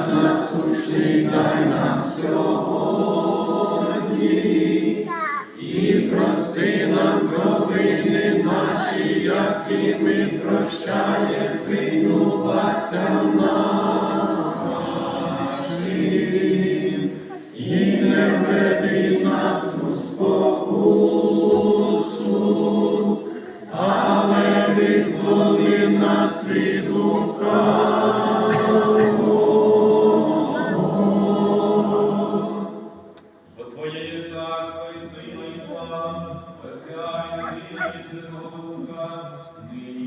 Простяж нас душі, дай нам сьогодні, і прости нам провини наші, як і ми прощає, винуватця нашим. і не введи нас у спокусу, але визволи нас від лука. Твоє царство і сила і слава, Отця і Сина і Святого Духа, нині